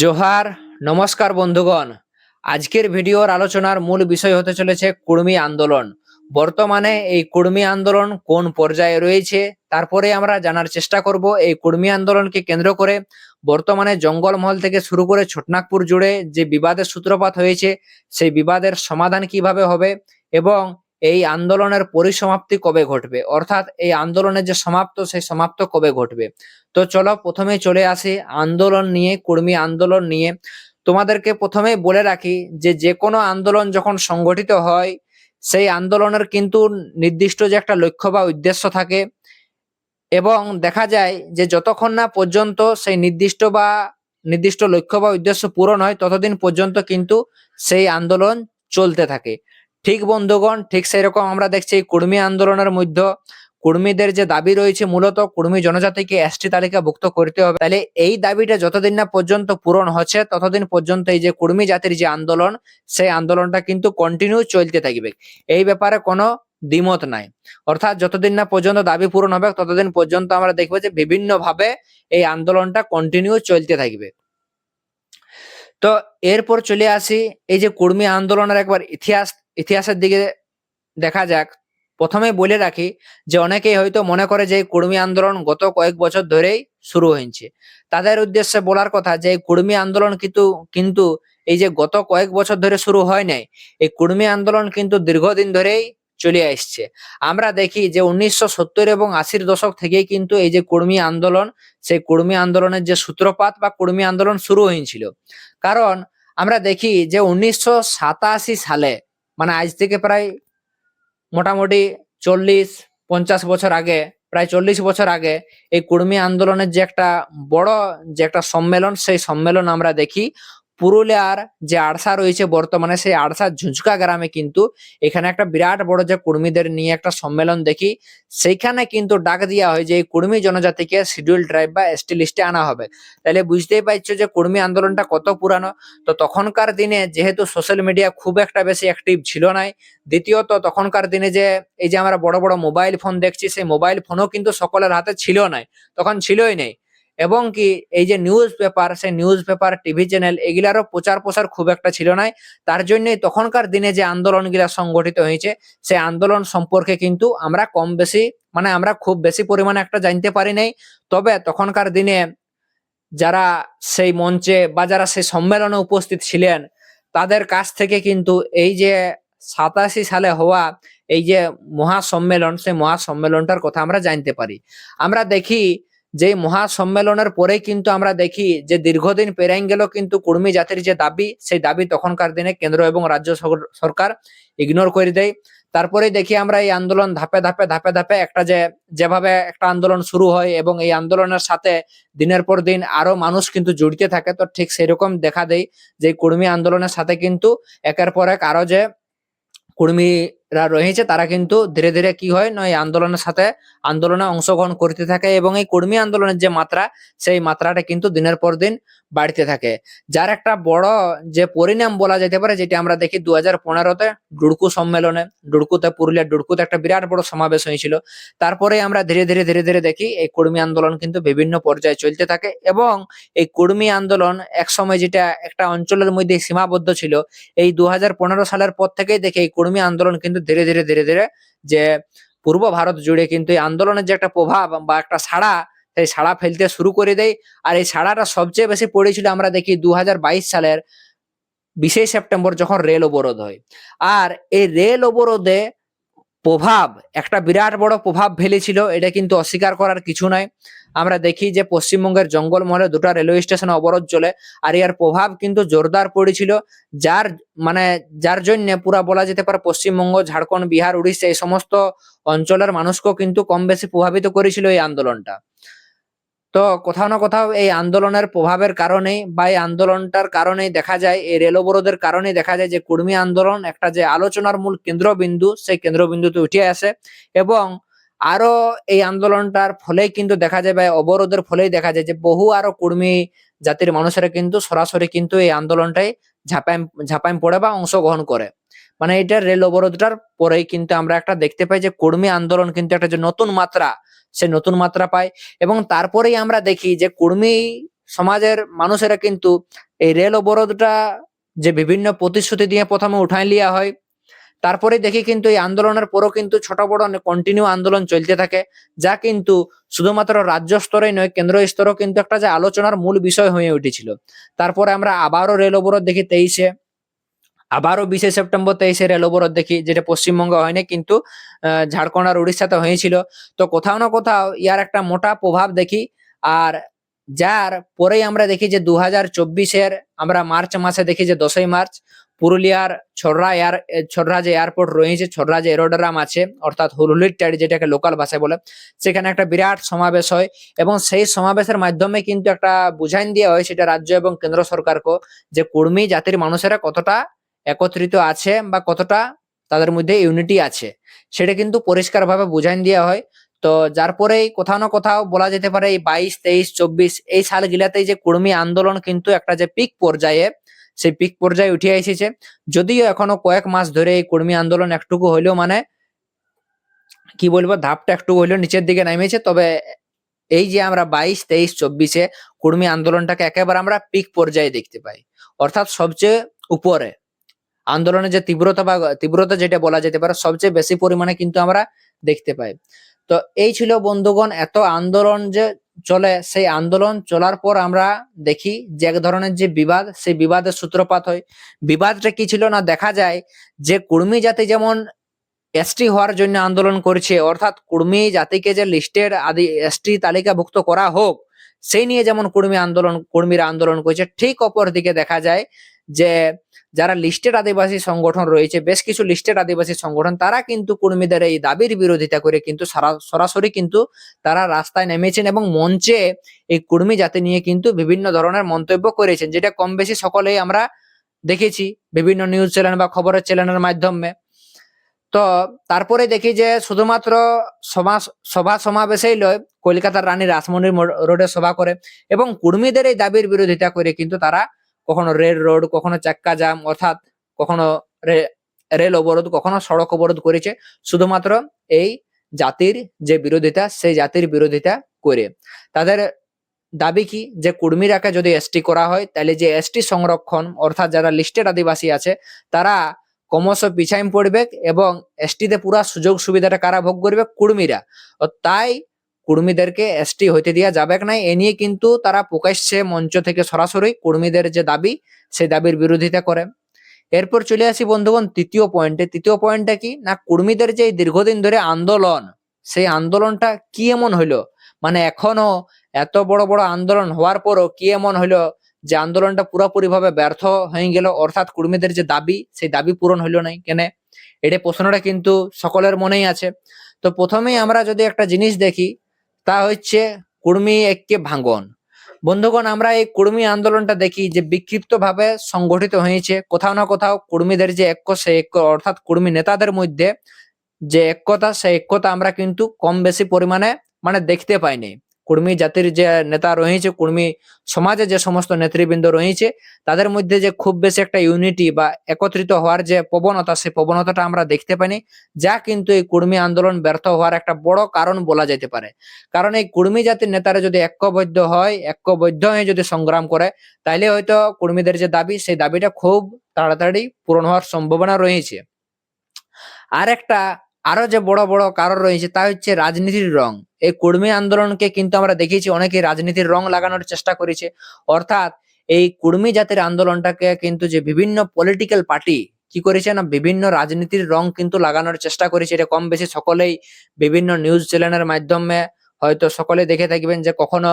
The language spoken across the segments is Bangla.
জোহার, নমস্কার বন্ধুগণ। আজকের ভিডিওর আলোচনার মূল বিষয় হতে চলেছে কুর্মী আন্দোলন। বর্তমানে এই কুর্মী আন্দোলন কোন পর্যায়ে রয়েছে, তারপরে আমরা জানার চেষ্টা করব এই কুর্মী আন্দোলনকে কেন্দ্র করে। বর্তমানে জঙ্গলমহল থেকে শুরু করে ছোটনাগপুর জুড়ে যে বিবাদের সূত্রপাত হয়েছে, সেই বিবাদের সমাধান কীভাবে হবে এবং এই আন্দোলনের পরিসমাপ্তি কবে ঘটবে? অর্থাৎ এই আন্দোলনের যে সমাপ্ত, সেই সমাপ্ত কবে ঘটবে? তো চলো প্রথমে চলে আসি আন্দোলন নিয়ে, কর্মী আন্দোলন নিয়ে। তোমাদেরকে প্রথমেই বলে রাখি যে যে কোনো আন্দোলন যখন সংগঠিত হয়, সেই আন্দোলনের কিন্তু নির্দিষ্ট যে একটা লক্ষ্য বা উদ্দেশ্য থাকে। এবং দেখা যায় যে যতক্ষণ না পর্যন্ত সেই নির্দিষ্ট বা নির্দিষ্ট লক্ষ্য বা উদ্দেশ্য পূরণ হয়, ততদিন পর্যন্ত কিন্তু সেই আন্দোলন চলতে থাকে। ঠিক বন্ধুগণ, ঠিক সেই রকম আমরা দেখছি কর্মী আন্দোলনের মধ্যে কর্মীদের যে দাবি রয়েছে মূলত কর্মী জনজাতিকে এসটি তালিকাভুক্ত করতে হবে। তাহলে এই দাবিটা যতদিন না পর্যন্ত পূরণ হচ্ছে, ততদিন পর্যন্ত এই যে কর্মী জাতির যে আন্দোলন, সেই আন্দোলনটা কিন্তু কন্টিনিউ চলতে থাকবে। এই ব্যাপারে কোনো দ্বিমত নাই। অর্থাৎ যতদিন না পর্যন্ত দাবি পূরণ হবে, ততদিন পর্যন্ত আমরা দেখব যে বিভিন্ন ভাবে এই আন্দোলনটা কন্টিনিউ চলতে থাকবে। তো এরপর চলে আসি, এই যে কর্মী আন্দোলনের একবার ইতিহাস ইতিহাসের দিকে দেখা যাক। প্রথমে বলে রাখি যে, অনেকেই হয়তো মনে করে যে কর্মী আন্দোলন গত কয়েক বছর ধরেই শুরু হয়েছে। তাদের উদ্দেশ্যে বলার কথা যে কর্মী আন্দোলন কিন্তু কিন্তু এই যে গত কয়েক বছর ধরে শুরু হয় নাই, এই কুর্মী আন্দোলন কিন্তু দীর্ঘদিন ধরেই চলে আসছে। আমরা দেখি যে, উনিশশো সত্তর এবং আশির দশক থেকেই কিন্তু এই যে কর্মী আন্দোলন, সেই কর্মী আন্দোলনের যে সূত্রপাত বা কর্মী আন্দোলন শুরু হয়েছিল। কারণ আমরা দেখি যে, উনিশশো সাতাশি সালে মানে আজ থেকে প্রায় মোটামুটি চল্লিশ, পঞ্চাশ বছর আগে, প্রায় চল্লিশ বছর আগে এই কুর্মী আন্দোলনের যে একটা বড় যে একটা সম্মেলন, সেই সম্মেলন আমরা দেখি। পুরুলিয়ার যে আড়সা রয়েছে বর্তমানে, সেই আড়সার ঝুঁঝকা গ্রামে কিন্তু এখানে একটা বিরাট বড় যে কর্মীদের নিয়ে একটা সম্মেলন দেখি। সেইখানে কিন্তু ডাক দেওয়া হয় যে, এই কর্মী জনজাতিকে শিডিউল ট্রাইব বা এসটি লিস্টে আনা হবে। তাহলে বুঝতেই পারছ যে কর্মী আন্দোলনটা কত পুরানো। তো তখনকার দিনে যেহেতু সোশ্যাল মিডিয়া খুব একটা বেশি অ্যাক্টিভ ছিল নাই দ্বিতীয়ত তখনকার দিনে যে, এই যে আমরা বড় বড় মোবাইল ফোন দেখছি, সেই মোবাইল ফোনও কিন্তু সকলের হাতে ছিল নাই, তখন ছিলই নেই। এবং কি এই যে নিউজ পেপার সেই নিউজ পেপার টিভি চ্যানেল এগুলারও প্রচার প্রসার খুব একটা ছিল নাই। তার জন্যই তখনকার দিনে যে আন্দোলনগুলা সংগঠিত হয়েছে, সেই আন্দোলন সম্পর্কে কিন্তু আমরা কম বেশি মানে আমরা খুব বেশি পরিমাণে একটা জানতে পারি নাই। তবে তখনকার দিনে যারা সেই মঞ্চে বা যারা সেই সম্মেলনে উপস্থিত ছিলেন, তাদের কাছ থেকে কিন্তু এই যে সাতাশি সালে হওয়া এই যে মহাসম্মেলন, সেই মহাসম্মেলনটার কথা আমরা জানতে পারি। আমরা দেখি যে মহাসম্মেলনের পরেই কিন্তু আমরা দেখি যে দীর্ঘদিন পেরাই গেল কিন্তু কুর্মী জাতির যে দাবি, সেই দাবি তখনকার দিনে কেন্দ্র এবং রাজ্য সর- সরকার ইগনোর করে দেয়। তারপরে দেখি আমরা এই আন্দোলন ধাপে ধাপে ধাপে ধাপে একটা যে, যেভাবে একটা আন্দোলন শুরু হয় এবং এই আন্দোলনের সাথে দিনের পর দিন আরও মানুষ কিন্তু জড়িতে থাকে, তো ঠিক সেরকম দেখা দেয় যে কর্মী আন্দোলনের সাথে কিন্তু একের পর এক আরও যে কর্মীরা রয়েছে, তারা কিন্তু ধীরে ধীরে কি হয় না, এই আন্দোলনের সাথে আন্দোলনে অংশগ্রহণ করতে থাকে এবং এই কর্মী আন্দোলনের যে মাত্রা, সেই মাত্রাটা কিন্তু দিনের পর দিন বাড়তে থাকে। যার একটা বড় যে পরিণাম বলা যেতে পারে, যেটা আমরা দেখি দু হাজার পনেরোতে ডুড়কু সম্মেলনে, ডুড়কুতে পুরুলিয়ার ডুড়কুতে একটা বিরাট বড় সমাবেশ হয়েছিল। তারপরে আমরা ধীরে ধীরে ধীরে ধীরে দেখি এই কর্মী আন্দোলন কিন্তু বিভিন্ন পর্যায়ে চলতে থাকে এবং এই কর্মী আন্দোলন এক সময় যেটা একটা অঞ্চলের মধ্যে সীমাবদ্ধ ছিল, এই দু হাজার পনেরো সালের পর থেকেই দেখি এই কর্মী আন্দোলন কিন্তু ধীরে ধীরে ধীরে ধীরে যে পূর্ব ভারত জুড়ে কিন্তু এই আন্দোলনের যে একটা প্রভাব বা একটা সাড়া, সেই সাড়া ফেলতে শুরু করে দেয়। আর এই সাড়াটা সবচেয়ে বেশি পড়েছিল আমরা দেখি দু হাজার বাইশ সালের বিশে সেপ্টেম্বর যখন রেল অবরোধ হয়। আর এই রেল অবরোধে প্রভাব, একটা বিরাট বড় প্রভাব ফেলেছিল, এটা কিন্তু অস্বীকার করার কিছু নাই আমরা দেখি যে পশ্চিমবঙ্গের জঙ্গলমহলে দুটো রেলওয়ে স্টেশন অবরোধ চলে আর এর প্রভাব কিন্তু জোরদার পড়েছিল। যার মানে যার জন্য পুরা বলা যেতে পারে পশ্চিমবঙ্গ, ঝাড়খণ্ড, বিহার, উড়িষ্যা এই সমস্ত অঞ্চলের মানুষকেও কিন্তু কম বেশি প্রভাবিত করেছিল এই আন্দোলনটা। তো কোথাও না কোথাও এই আন্দোলনের প্রভাবের কারণেই বা এই আন্দোলনটার কারণেই দেখা যায়, এই রেল অবরোধের কারণেই দেখা যায় যে কুর্মী আন্দোলন একটা যে আলোচনার মূল কেন্দ্রবিন্দু, সেই কেন্দ্রবিন্দুতে উঠে আসে। এবং আরও এই আন্দোলনটার ফলেই কিন্তু দেখা যায় বা অবরোধের ফলেই দেখা যায় যে বহু আরও কর্মী জাতির মানুষেরা কিন্তু সরাসরি কিন্তু এই আন্দোলনটাই ঝাঁপাই ঝাঁপাই পড়ে বা অংশগ্রহণ করে। মানে এটা রেল অবরোধটার পরেই কিন্তু আমরা একটা দেখতে পাই যে কর্মী আন্দোলন কিন্তু একটা যে নতুন মাত্রা, সে নতুন মাত্রা পায় এবং তারপরেই আমরা দেখি যে কর্মী সমাজের মানুষেরা কিন্তু এই রেল অবরোধটা যে বিভিন্ন প্রতিশ্রুতি দিয়ে প্রথমে উঠাই লিয়া হয় তারপরে দেখি কিন্তু এই আন্দোলনের পরও কিন্তু ছোট বড় কন্টিনিউ আন্দোলন চলতে থাকে, যা কিন্তু শুধুমাত্র রাজ্য স্তরেই নয় কেন্দ্র স্তরেও কিন্তু একটা যে আলোচনার মূল বিষয় হয়ে উঠেছিল। তারপরে আমরা আবারও রেল অবরোধ দেখি তেইশে, আবারও বিশে সেপ্টেম্বর তেইশে রেল অবরোধ দেখি, যেটা পশ্চিমবঙ্গে হয়নি কিন্তু ঝাড়খণ্ড আর উড়িষ্যাতে হয়েছিল। তো কোথাও না কোথাও ইয়ার একটা মোটা প্রভাব দেখি, আর যার পরেই আমরা দেখি যে দু হাজার চব্বিশের আমরা মার্চ মাসে দেখি যে দশই মার্চ পুরুলিয়ার ছড়রা এয়ার ছড়রা যে এয়ারপোর্ট রয়েছে, ছড়রা যে এরোড্রাম আছে, অর্থাৎ হুলহুলির টাইড যেটাকে লোকাল ভাষায় বলে, সেখানে একটা বিরাট সমাবেশ হয় এবং সেই সমাবেশের মাধ্যমে কিন্তু একটা বুঝাইন দেওয়া হয় সেটা রাজ্য এবং কেন্দ্র সরকারকে যে কুর্মী জাতির মানুষেরা কতটা একত্রিত আছে বা কতটা তাদের মধ্যে ইউনিটি আছে, সেটা কিন্তু পরিষ্কারভাবে বুঝাইন দেওয়া হয়। তো যার পরেই কোথাও না কোথাও বলা যেতে পারে এই বাইশ, তেইশ, চব্বিশ এই সালগুলাতেই যে কুর্মী আন্দোলন কিন্তু একটা যে পিক পর্যায়ে সেই পিক পর্যায়ে উঠে এসেছে। যদিও এখনও কয়েক মাস ধরে এই কর্মী আন্দোলন একটুকু হইলেও মানে কি বলব, ধাপটা একটু হইলেও নিচের দিকে নেমেছে তবে এই যে আমরা বাইশ, তেইশ, চব্বিশে কর্মী আন্দোলনটাকে একেবারে আমরা পিক পর্যায়ে দেখতে পাই। অর্থাৎ সবচেয়ে উপরে আন্দোলনের যে তীব্রতা বা তীব্রতা যেটা বলা যেতে পারে, সবচেয়ে বেশি পরিমাণে কিন্তু আমরা দেখতে পাই। তো এই ছিল বন্ধুগণ, এত আন্দোলন যে চলে, সেই আন্দোলন চলার পর আমরা দেখি যে এক ধরনের যে বিবাদ, সেই বিবাদের সূত্রপাত হয়। বিবাদটা কি ছিল না দেখা যায় যে কুর্মী জাতি যেমন এসটি হওয়ার জন্য আন্দোলন করছে, অর্থাৎ কুর্মী জাতিকে যে লিস্টের আদি এসটি তালিকাভুক্ত করা হোক, সেই নিয়ে যেমন কুর্মী আন্দোলন, কর্মীরা আন্দোলন করছে, ঠিক অপর দিকে দেখা যায় যে যারা লিস্টেড আদিবাসী সংগঠন রয়েছে, বেশ কিছু লিস্টেড আদিবাসী সংগঠন, তারা কিন্তু কর্মীদের এই দাবির বিরোধিতা করে কিন্তু সারা- সরাসরি কিন্তু তারা রাস্তায় নেমেছেন এবং মঞ্চে এই কর্মী জাতি নিয়ে কিন্তু বিভিন্ন ধরনের মন্তব্য করেছেন, যেটা কম বেশি সকলেই আমরা দেখেছি বিভিন্ন নিউজ চ্যানেল বা খবরের চ্যানেলের মাধ্যমে। তো তারপরে দেখি যে শুধুমাত্র সভা সভা সমাবেশেই লয় কলকাতার রানী রাসমণির রোডে সভা করে এবং কর্মীদের এই দাবির বিরোধিতা করে কিন্তু তারা কখনো রেল রোড কখনো চাক্কা জাম অর্থাৎ কখনো রেল অবরোধ, কখনো সড়ক অবরোধ করেছে। শুধুমাত্র এই জাতির যে বিরোধিতা, সেই জাতির বিরোধিতা করে। তাদের দাবি কি? যে কুর্মীরাকে যদি এসটি করা হয়, তাহলে যে এসটি সংরক্ষণ, অর্থাৎ যারা লিস্টেড আদিবাসী আছে, তারা ক্রমশ পিছাইম পড়বে এবং এসটিতে পুরা সুযোগ সুবিধাটা কারা ভোগ করবে? কুর্মীরা। তাই কুর্মীদেরকে এসটি হইতে দেওয়া যাবে না এ নিয়ে কিন্তু তারা প্রকাশ্যে মঞ্চ থেকে সরাসরি কর্মীদের যে দাবি, সেই দাবির বিরোধিতা করে। এরপর চলে আসি বন্ধুগণ, তৃতীয় পয়েন্টে। তৃতীয় পয়েন্টটা কি? না, কর্মীদের যে দীর্ঘদিন ধরে আন্দোলন, সেই আন্দোলনটা কি এমন হইল? মানে এখনও এত বড় বড় আন্দোলন হওয়ার পরও কি এমন হইল যে আন্দোলনটা পুরোপুরি ভাবে ব্যর্থ হয়ে গেল? অর্থাৎ কর্মীদের যে দাবি, সেই দাবি পূরণ হইল নাই কেন? এটা প্রশ্নটা কিন্তু সকলের মনেই আছে। তো প্রথমেই আমরা যদি একটা জিনিস দেখি তা হচ্ছে কুর্মি একে ভাঙ্গন। বন্ধুগণ, আমরা এই কুর্মী আন্দোলনটা দেখি যে বিক্ষিপ্ত ভাবে সংগঠিত হয়েছে। কোথাও না কোথাও কুর্মীদের যে ঐক্য সে ঐক্য, অর্থাৎ কুর্মী নেতাদের মধ্যে যে ঐক্যতা, সেই ঐক্যতা আমরা কিন্তু কম বেশি পরিমাণে মানে দেখতে পাইনি। কর্মী জাতির যে নেতা রয়েছে, কর্মী সমাজে যে সমস্ত নেতৃবৃন্দ রয়েছে, তাদের মধ্যে যে খুব বেশি একটা ইউনিটি বা একত্রিত হওয়ার যে প্রবণতা, সেই প্রবণতাটা আমরা দেখতে পাইনি, যা কিন্তু এই কর্মী আন্দোলন ব্যর্থ হওয়ার একটা বড় কারণ বলা যেতে পারে। কারণ এই কর্মী জাতির নেতারা যদি ঐক্যবদ্ধ হয়, ঐক্যবদ্ধ হয়ে যদি সংগ্রাম করে, তাইলে হয়তো কর্মীদের যে দাবি, সেই দাবিটা খুব তাড়াতাড়ি পূরণ হওয়ার সম্ভাবনা রয়েছে। আর একটা আরও যে বড় বড় কারণ রয়েছে তা হচ্ছে রাজনীতির রং। এই কুর্মী আন্দোলনকে কিন্তু আমরা দেখেছি অনেকে রাজনীতির রং লাগানোর চেষ্টা করেছে। অর্থাৎ এই কুর্মী জাতির আন্দোলনটাকে কিন্তু যে বিভিন্ন পলিটিক্যাল পার্টি কি করেছে না, বিভিন্ন রাজনীতির রং কিন্তু লাগানোর চেষ্টা করেছে। এটা কম বেশি সকলেই বিভিন্ন নিউজ চ্যানেলের মাধ্যমে হয়তো সকলে দেখে থাকবেন যে কখনো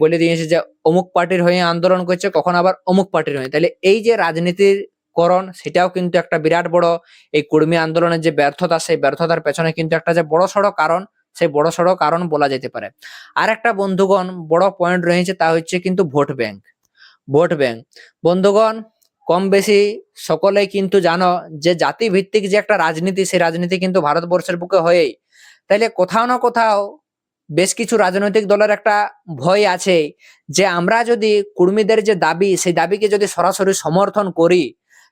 বলে দিয়েছে যে অমুক পার্টির হয়ে আন্দোলন করছে, কখনো আবার অমুক পার্টির হয়ে। তাহলে এই যে রাজনীতির করণ, সেটাও কিন্তু একটা বিরাট বড় এই কর্মী আন্দোলনের যে ব্যর্থতা, সেই ব্যর্থতার পেছনে কিন্তু একটা যে বড় সড়ো কারণ, সেই বড় সড়ো কারণ বলা যেতে পারে। আর একটা বন্ধুগণ বড় পয়েন্ট রয়েছে, তা হচ্ছে কিন্তু ভোট ব্যাংক। Vote bank. বন্ধুগণ, কম বেশি সকলেই কিন্তু জানো যে জাতি ভিত্তিক যে একটা রাজনীতি, সেই রাজনীতি কিন্তু ভারতবর্ষের বুকে হয়েই। তাইলে কোথাও না কোথাও বেশ কিছু রাজনৈতিক দলের একটা ভয় আছে যে আমরা যদি কর্মীদের যে দাবি, সেই দাবিকে যদি সরাসরি সমর্থন করি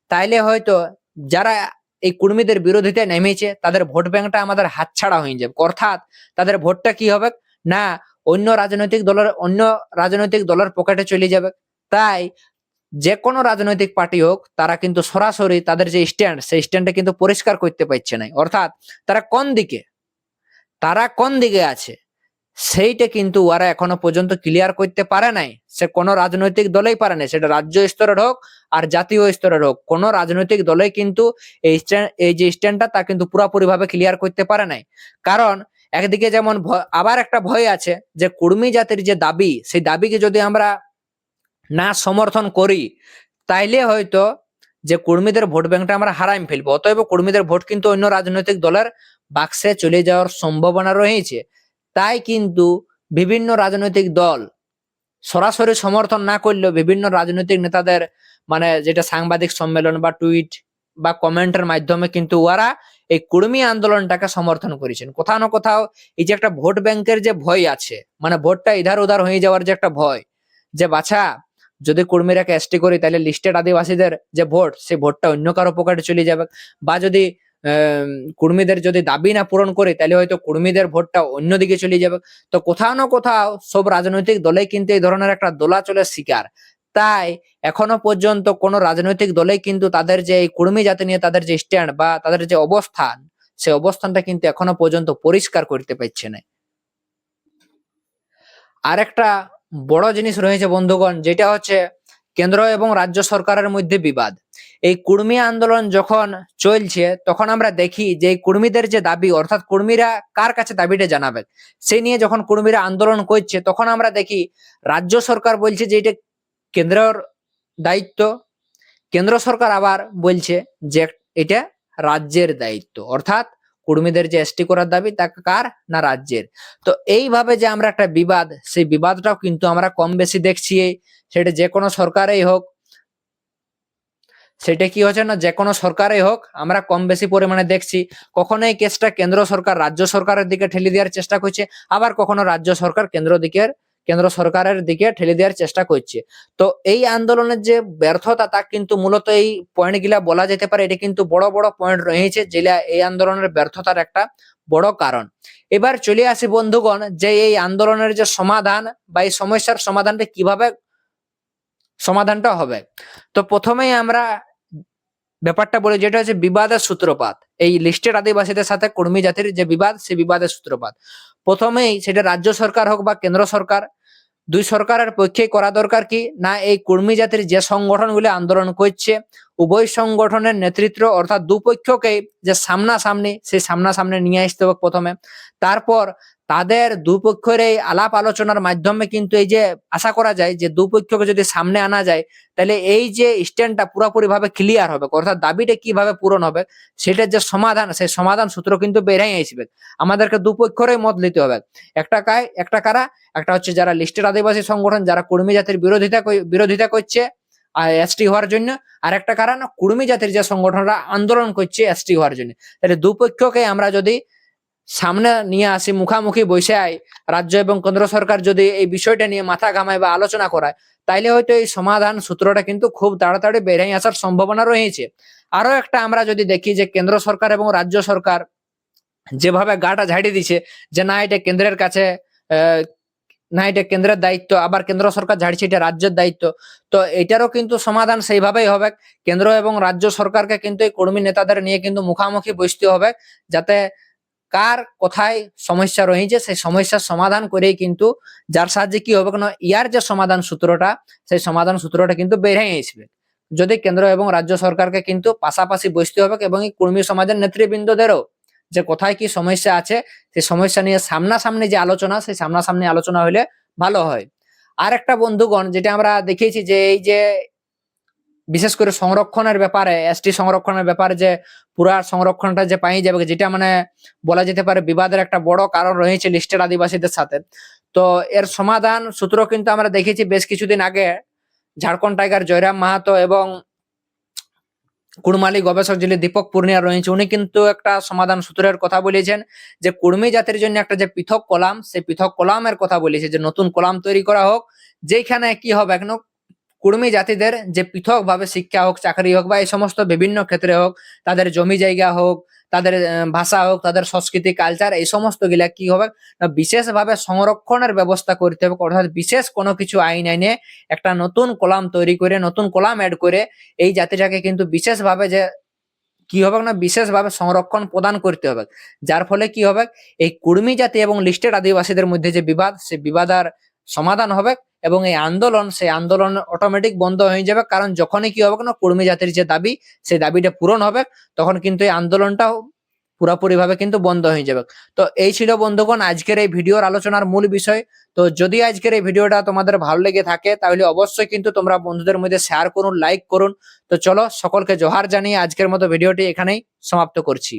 তাইলে হয়তো যারা এই কর্মীদের বিরোধিতায় নেমেছে, তাদের ভোট ব্যাংকটা আমাদের হাতছাড়া হয়ে যাবে। অর্থাৎ তাদের ভোটটা কি হবে? না, অন্য রাজনৈতিক দলের, অন্য রাজনৈতিক দলের পকেটে চলে যাবে। তাই যে কোনো রাজনৈতিক পার্টি হোক, তারা কিন্তু সরাসরি তাদের যে স্ট্যান্ড, সেই স্ট্যান্ডে কিন্তু পরিষ্কার করতে পারছে না। অর্থাৎ তারা কোন দিকে? তারা কোন দিকে আছে? সেইটা কিন্তু ওরা এখনও পর্যন্ত ক্লিয়ার করতে পারে নাই। সে কোনো রাজনৈতিক দলেই পারে নাই। সেটা রাজ্য স্তরের হোক আর জাতীয় স্তরের হোক, কোনো রাজনৈতিক দলেই কিন্তু এই stand- এই যে স্ট্যান্ডটা তা কিন্তু পুরোপুরি ভাবে ক্লিয়ার করতে পারে নাই। কারণ একদিকে যেমন আবার একটা ভয় আছে যে কুর্মী জাতির যে দাবি, সেই দাবিকে যদি আমরা না সমর্থন করি, তাইলে হয়তো যে কর্মীদের ভোট ব্যাংকটা আমরা হারাই ফেলব। অতএব কর্মীদের ভোট কিন্তু অন্য রাজনৈতিক দলের বাক্সে চলে যাওয়ার সম্ভাবনা রয়েছে। তাই কিন্তু বিভিন্ন রাজনৈতিক দল সরাসরি সমর্থন না করলেও বিভিন্ন রাজনৈতিক নেতাদের মানে যেটা সাংবাদিক সম্মেলন বা টুইট বা কমেন্টের মাধ্যমে কিন্তু ওরা এই কুর্মী আন্দোলনটাকে সমর্থন করেছেন। কোথাও না কোথাও এই যে একটা ভোট ব্যাংকের যে ভয় আছে মানে ভোটটা ইধার উধার হয়ে যাওয়ার যে একটা ভয়, যে বাছা, যদি কর্মীরাকে এসটি করি তাহলে লিস্টেড আদিবাসীদের যে ভোট, সেই ভোটটা অন্য কারও পকেটে চলে যাবে। বা যদি কর্মীদের যদি দাবি না পূরণ করে, তাহলে হয়তো কর্মীদের ভোটটা অন্যদিকে চলে যাবে। তো কোথাও না কোথাও সব রাজনৈতিক দলে কিন্তু এই ধরনের একটা দোলাচলের শিকার। তাই এখনও পর্যন্ত কোন রাজনৈতিক দলে কিন্তু তাদের যে এই কর্মী জাতি নিয়ে তাদের যে স্ট্যান্ড বা তাদের যে অবস্থান, সে অবস্থানটা কিন্তু এখনও পর্যন্ত পরিষ্কার করতে পারছে না। আরেকটা বড় জিনিস রয়েছে বন্ধুগণ, যেটা হচ্ছে কেন্দ্র এবং রাজ্য সরকারের মধ্যে বিবাদ। এই কুর্মী আন্দোলন যখন চলছে, তখন আমরা দেখি যে কর্মীদের যে দাবি, অর্থাৎ কুর্মীরা কার কাছে দাবিটা জানাবে? সেই নিয়ে যখন কুর্মীরা আন্দোলন করছে, তখন আমরা দেখি রাজ্য সরকার বলছে যে এটা কেন্দ্রের দায়িত্ব। কেন্দ্র সরকার আবার বলছে যে এটা রাজ্যের দায়িত্ব। অর্থাৎ কর্মীদের যে এসটি করার দাবি, তা কার? না রাজ্যের। তো এইভাবে যে আমরা একটা বিবাদ, সেই বিবাদটাও কিন্তু আমরা কম বেশি দেখছি সেটা যে কোনো সরকারেই হোক, সেটা কি হচ্ছে না, যে কোনো সরকারই হোক, আমরা কম বেশি পরিমাণে দেখছি। কখনো এই কেসটা কেন্দ্র সরকার, রাজ্য সরকারের দিকে ঠেলে দেওয়ার চেষ্টা করছে, আবার কখনো রাজ্য সরকার কেন্দ্র দিকের কেন্দ্র সরকারের দিকে ঠেলে দেওয়ার চেষ্টা করছে। তো এই আন্দোলনের যে ব্যর্থতা, তা কিন্তু মূলত এই পয়েন্টগুলা বলা যেতে পারে, এটা কিন্তু বড় বড় পয়েন্ট রয়েছে যেটা এই আন্দোলনের ব্যর্থতার একটা বড় কারণ। এবার চলে আসি বন্ধুগণ, যে এই আন্দোলনের যে সমাধান বা এই সমস্যার সমাধানটা কীভাবে সমাধানটা হবে। তো প্রথমেই আমরা ব্যাপারটা বলি, যেটা হচ্ছে বিবাদের সূত্রপাত। এই লিস্টেড আদিবাসীদের সাথে কর্মী জাতির যে বিবাদ, সে বিবাদের সূত্রপাত। প্রথমেই সেটা রাজ্য সরকার হোক বা কেন্দ্র সরকার দুই সরকারের পক্ষে করা দরকার কি? না এই কর্মী জাতির যে সংগঠনগুলি আন্দোলন করছে উভয় সংগঠনের নেতৃত্ব অর্থাৎ দুপক্ষকে যে সামনাসামনি, সেই সামনাসামনি নিয়ে আসতে হবে প্রথমে। তারপর তাদের দুপক্ষের এই আলাপ আলোচনার মাধ্যমে কিন্তু এই যে আশা করা যায় যে দুপক্ষকে যদি সামনে আনা যায়, তাহলে এই যে স্ট্যান্ডটা পুরোপুরি ভাবে ক্লিয়ার হবে। অর্থাৎ দাবিটা কীভাবে পূরণ হবে, সেটার যে সমাধান, সেই সমাধান সূত্র কিন্তু বেড়ে আসবে। আমাদেরকে দুপক্ষেরই মত নিতে হবে। একটা কায়, একটা কারা, একটা হচ্ছে যারা লিস্টেড আদিবাসী সংগঠন, যারা কর্মী জাতির বিরোধিতা বিরোধিতা করছে এসটি হওয়ার জন্য। আর একটা কারণ কুর্মী জাতির যে সংগঠনরা আন্দোলন করছে এসটি হওয়ার জন্য। তাহলে দুপক্ষকে আমরা যদি সামনে নিয়ে আসি, মুখামুখি বসে আই, রাজ্য এবং কেন্দ্র সরকার যদি এই বিষয়টা নিয়ে মাথা ঘামায় বা আলোচনা করায়, তাইলে হয়তো এই সমাধান সূত্রটা কিন্তু খুব তাড়াতাড়ি বেড়ে আসার সম্ভাবনা রয়েছে। আরও একটা আমরা যদি দেখি যে কেন্দ্র সরকার এবং রাজ্য সরকার যেভাবে গাটা ঝাড়ি দিছে যে না, এটা কেন্দ্রের কাছে না, এটা কেন্দ্রের দায়িত্ব, আবার কেন্দ্র সরকার ঝাড়ছে, এটা রাজ্যের দায়িত্ব। তো এটারও কিন্তু সমাধান সেইভাবেই হবে। কেন্দ্র এবং রাজ্য সরকারকে কিন্তু এই কর্মী নেতাদের নিয়ে কিন্তু মুখামুখি বসতে হবে, যাতে কার কোথায় সমস্যা রয়েছে, সেই সমস্যার সমাধান করেই কিন্তু যার সাহায্যে কি হবে না ইয়ার যে সমাধান সূত্রটা, সেই সমাধান সূত্রটা কিন্তু বেড়ে আসবে। যদি কেন্দ্র এবং রাজ্য সরকারকে কিন্তু পাশাপাশি বসতে হবে এবং এই কর্মী সমাজের নেতৃবৃন্দদেরও যে কোথায় কি সমস্যা আছে, সেই সমস্যা নিয়ে সামনাসামনি যে আলোচনা, সেই সামনাসামনি আলোচনা হলে ভালো হয়। আর একটা বন্ধুগণ, যেটা আমরা দেখিয়েছি যে এই যে বিশেষ করে সংরক্ষণের ব্যাপারে এসটি সংরক্ষণের ব্যাপারে যে পুরা সংরক্ষণটা যে পাই যাবে, যেটা মানে বলা যেতে পারে বিবাদের একটা বড় কারণ রয়েছে লিস্টেড আদিবাসীদের সাথে। তো এর সমাধান সূত্র কিন্তু আমরা দেখেছি বেশ কিছুদিন আগে, ঝাড়খণ্ড টাইগার জয়রাম মাহাতো এবং কুড়মালি গবেষক যিনি দীপক পূর্ণিয়া রয়েছে উনি কিন্তু একটা সমাধান সূত্রের কথা বলেছেন যে কুর্মী জাতির জন্য একটা যে পৃথক কলাম, সেই পৃথক কলামের কথা বলেছে যে নতুন কলাম তৈরি করা হোক, যেখানে কি হবে? এখন কুর্মী জাতিদের যে পৃথকভাবে শিক্ষা হোক, চাকরি হোক বা এই সমস্ত বিভিন্ন ক্ষেত্রে হোক, তাদের জমি জায়গা হোক, তাদের ভাষা হোক, তাদের সংস্কৃতি কালচার এই সমস্ত গিলা কি হবে? না, বিশেষভাবে সংরক্ষণের ব্যবস্থা করতে হবে, অর্থাৎ বিশেষ কোনো কিছু আইন আইনে একটা নতুন কলাম তৈরি করে, নতুন কলাম অ্যাড করে এই জাতিটাকে কিন্তু বিশেষভাবে যে কি হবে না, বিশেষভাবে সংরক্ষণ প্রদান করতে হবে। যার ফলে কি হবে? এই কুর্মী জাতি এবং লিস্টেড আদিবাসীদের মধ্যে যে বিবাদ সে বিবাদ আর সমাধান হবে এবং এই আন্দোলন, সেই আন্দোলন অটোমেটিক বন্ধ হয়ে যাবে। কারণ যখনই কি হবে না কুর্মী জাতির যে দাবি, সেই দাবিটা পূরণ হবে, তখন কিন্তু এই আন্দোলনটাও পুরোপুরি ভাবে কিন্তু বন্ধ হয়ে যাবে। তো এই ছিল বন্ধুগণ, আজকের এই ভিডিওর আলোচনার মূল বিষয়। তো যদি আজকের এই ভিডিওটা তোমাদের ভালো লেগে থাকে, তাহলে অবশ্যই কিন্তু তোমরা বন্ধুদের মধ্যে শেয়ার করুন লাইক করুন। তো চলো, সকলকে জোহার জানিয়ে আজকের মতো ভিডিওটি এখানেই সমাপ্ত করছি।